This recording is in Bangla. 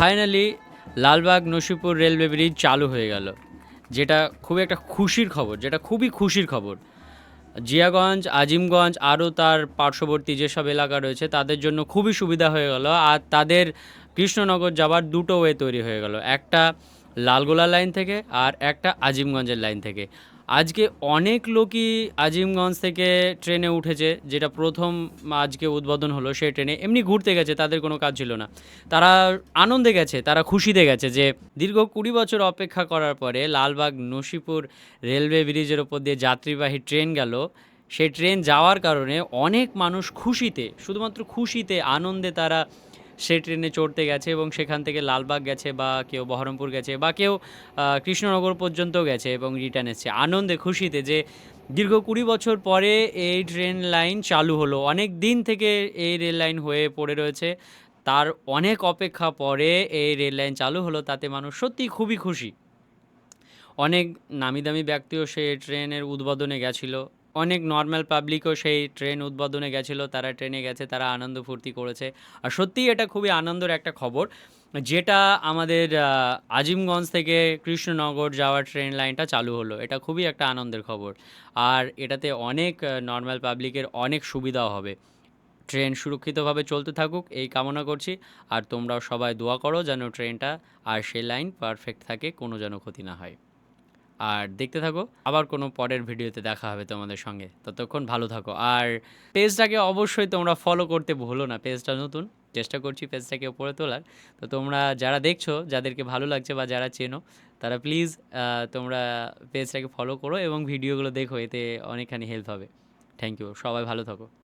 Finally Lalbagh Nasipur railway bridge চালু হয়ে গেল, যেটা খুবই একটা খুশির খবর, যেটা খুবই খুশির খবর। জিয়াগঞ্জ, আজিমগঞ্জ আরও তার পার্শ্ববর্তী যেসব এলাকা রয়েছে, তাদের জন্য খুবই সুবিধা হয়ে গেল। আর তাদের কৃষ্ণনগর যাবার দুটো ওয়ে তৈরি হয়ে গেল, একটা লালগোলা লাইন থেকে আর একটা আজিমগঞ্জের লাইন থেকে। আজকে অনেক লোকই আজিমগঞ্জ থেকে ট্রেনে উঠেছে, যেটা প্রথম আজকে উদ্বোধন হলো সেই ট্রেনে। এমনি ঘুরতে গেছে, তাদের কোনো কাজ ছিল না। তারা আনন্দে গেছে, তারা খুশিতে গেছে যে দীর্ঘ কুড়ি বছর অপেক্ষা করার পরে লালবাগ নসিপুর রেলওয়ে ব্রিজের ওপর দিয়ে যাত্রীবাহী ট্রেন গেল। সেই ট্রেন যাওয়ার কারণে অনেক মানুষ খুশিতে, শুধুমাত্র খুশিতে, আনন্দে তারা সেই ট্রেনে চড়তে গেছে এবং সেখান থেকে লালবাগ গেছে বা কেউ বহরমপুর গেছে বা কেউ কৃষ্ণনগর পর্যন্ত গেছে এবং রিটার্ন এসছে। আনন্দে খুশিতে যে দীর্ঘ কুড়ি বছর পরে এই ট্রেন লাইন চালু হলো। অনেক দিন থেকে এই রেল লাইন হয়ে পড়ে রয়েছে। তার অনেক অপেক্ষা পরে এই রেল লাইন চালু হলো, তাতে মানুষ সত্যি খুবই খুশি। অনেক নামি দামি ব্যক্তিও সে ট্রেনের উদ্বোধনে গেছিল। অনেক নর্মাল পাবলিকও সেই ট্রেন উদ্বোধনে গেছিল, তারা ট্রেনে গেছে, তারা আনন্দ ফুর্তি করেছে। আর সত্যিই এটা খুবই আনন্দের একটা খবর, যেটা আমাদের আজিমগঞ্জ থেকে কৃষ্ণনগর যাওয়ার ট্রেন লাইনটা চালু হলো। এটা খুবই একটা আনন্দের খবর। আর এটাতে অনেক নর্মাল পাবলিকের অনেক সুবিধাও হবে। ট্রেন সুরক্ষিতভাবে চলতে থাকুক, এই কামনা করছি। আর তোমরাও সবাই দোয়া করো যেন ট্রেনটা আর সে লাইন পারফেক্ট থাকে, কোনো যেন ক্ষতি না হয়। আর দেখতে থাকো। আবার কোনো পরের ভিডিওতে দেখা হবে তোমাদের সঙ্গে। ততক্ষণ ভালো থাকো। আর পেজটাকে অবশ্যই তোমরা ফলো করতে ভুলো না। পেজটা নতুন, চেষ্টা করছি পেজটাকে উপরে তোলার। তো তোমরা যারা দেখছ, যাদেরকে ভালো লাগছে বা যারা চেনো, তারা প্লিজ তোমরা পেজটাকে ফলো করো এবং ভিডিওগুলো দেখো। এতে অনেকখানি হেল্প হবে। থ্যাংক ইউ সবাই ভালো থাকো।